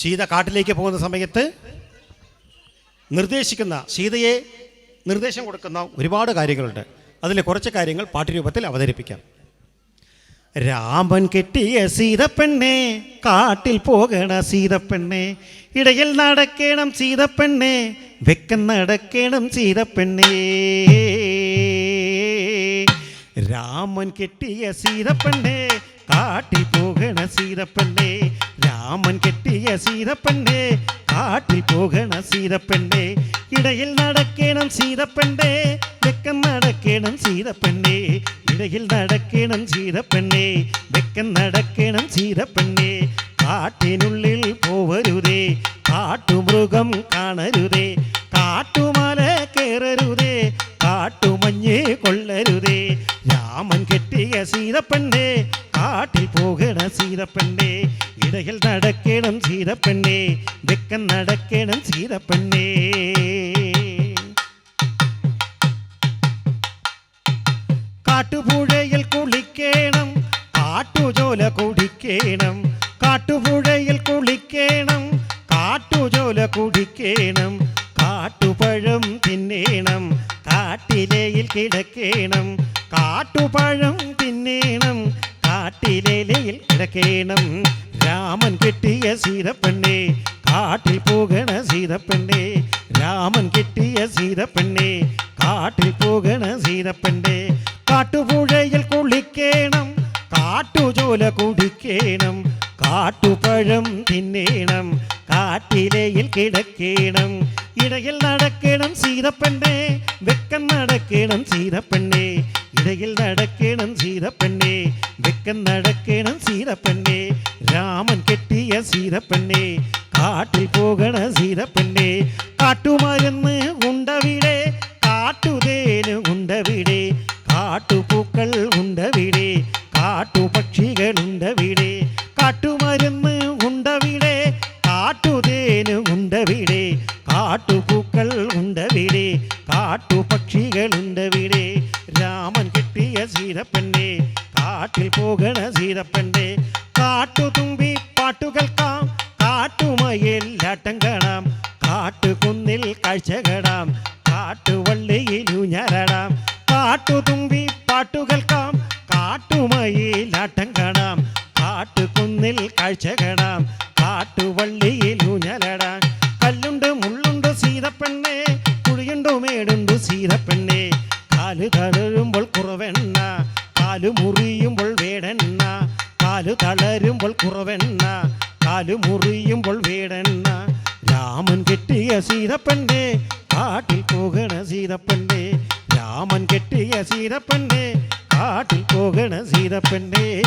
സീത കാട്ടിലേക്ക് പോകുന്ന സമയത്ത് നിർദ്ദേശിക്കുന്ന സീതയെ നിർദ്ദേശം കൊടുക്കുന്ന ഒരുപാട് കാര്യങ്ങളുണ്ട്. അതിൽ കുറച്ച് കാര്യങ്ങൾ പാട്ടുരൂപത്തിൽ അവതരിപ്പിക്കാം. രാമൻ കെട്ടിയ സീതപ്പെണ്ണെ കാട്ടിൽ പോകണ സീതപ്പെണ്ണെ ഇടയിൽ നടക്കണം സീതപ്പെണ്ണെ വെക്കം നടക്കണം സീതപ്പെണ്ണേ. രാമൻ കെട്ടിയ സീതപ്പെണ്ണെ കാട്ടിൽ പോകണ സീതപ്പെണ്ണെ രാമൻ കെട്ടിയ സീതപ്പെണ്ണേ കാട്ടിൽ പോകണ സീതപ്പെണ്ണേ ഇടയിൽ നടക്കണം സീതപ്പെണ്ണേ വെക്കം നടക്കണം സീതപ്പെണ്ണേ ഇടയിൽ നടക്കണം സീതപ്പെണ്ണേ വെക്കം നടക്കണം സീതപ്പെണ്ണേ കാട്ടിനുള്ളിൽ പോവരുതേ കാട്ടുമൃഗം കാണരുതേ രാമൻ സീതപ്പെണ്ണേ കാട്ടിൽ പോകണ സീതപ്പെണ്ണേ ഇടയിൽ നടക്കണം സീതപ്പെണ്ണേ വെക്കം നടക്കണം സീതപ്പെണ്ണേ. കാട്ടുപുഴയിൽ കുളിക്കണം കാട്ടുജോല കുടിക്കണം കാട്ടുപുഴയിൽ കുളിക്കണം കാട്ടുജോല കുടിക്കണം കാട്ടുപഴം തിന്നേണം കാട്ടിലയിൽ കിടക്കേണം കാട്ടുപഴം തിന്നേണം കാട്ടിലേലയിൽ കിടക്കേണം. രാമൻ കെട്ടിയ സീതപ്പെണ്ണെ കാട്ടിൽ പോകണ സീതപ്പെണ്ണെ. രാമൻ കെട്ടിയ സീതപ്പെണ്ണെ കാട്ടിൽ പോകണ സീതപ്പെണ്ണെ. കാട്ടുപുഴയിൽ കുളിക്കേണം കാട്ടുചോല കുടിക്കേണം. കാട്ടുപഴം തിന്നേണം കാട്ടിലയിൽ കിടക്കേണം. ഇടയിൽ നടക്കണം സീതപ്പെണ്ണെ വെക്കം നടക്കണം സീതപ്പെണ്ണെ. ഇടയിൽ നടക്കണം സീതപ്പെണ്ണേ വെക്കം നടക്കണം സീതപ്പെണ്ണേ രാമൻ കെട്ടിയ സീതപ്പെണ്ണേ കാട്ടിൽ പോകണ സീതപ്പെണ്ണേ കാട്ടുമരുന്ന് ഉണ്ടവിടെ കാട്ടുതേന് ഉണ്ടവിടെ കാട്ടുപൂക്കൾ ഉണ്ടവിടെ കാട്ടുപക്ഷികൾ ഉണ്ടവിടെ കാട്ടുമരുന്ന് ഉണ്ടവിടെ കാട്ടുതേന് ഉണ്ടവിടെ കാട്ടുപൂക്കൾ ഉണ്ടവിടെ കാട്ടുപക്ഷികൾ ഉണ്ടവിടെ. സീതപ്പെണ്ണെ കാട്ടിൽ പോകണ സീതപ്പെണ്ണെ കാട്ടുതുമ്പി പാട്ടുകൾക്കാം കാട്ടുമയിൽ ആട്ടം കാണാം കാട്ടുകുന്നിൽ കാഴ്ച കാണാം കാട്ടുവള്ളിയിൽ ഊഞ്ഞാലാടാം കാട്ടുതുമ്പി പാട്ടുകൾക്കാം കാട്ടുമയിൽ ആട്ടം കാണാം കാട്ടുകുന്നിൽ കാഴ്ച കാണാം കാട്ടുവള്ളിയിൽ ഊഞ്ഞാലാടാം. കല്ലുണ്ട് മുള്ളുണ്ട് സീതപ്പെണ്ണെ കുഴിയുണ്ട് മേടുണ്ട് സീതപ്പെണ്ണെ കാൽ തളരുമ്പോൾ കുറവെണ്ണ കാൽ മുറിയുമ്പോൾ വേടെണ്ണ. കാലു തളരുമ്പോൾ കുറവെണ്ണ. കാലു മുറിയുമ്പോൾ വേടെണ്ണ. രാമൻ കെട്ടിയ സീതപ്പന്റെ കാട്ടിൽ പോകണ സീതപ്പന്റെ. രാമൻ കെട്ടിയ സീതപ്പന്റെ കാട്ടിൽ പോകണ സീതപ്പെണ്ണേ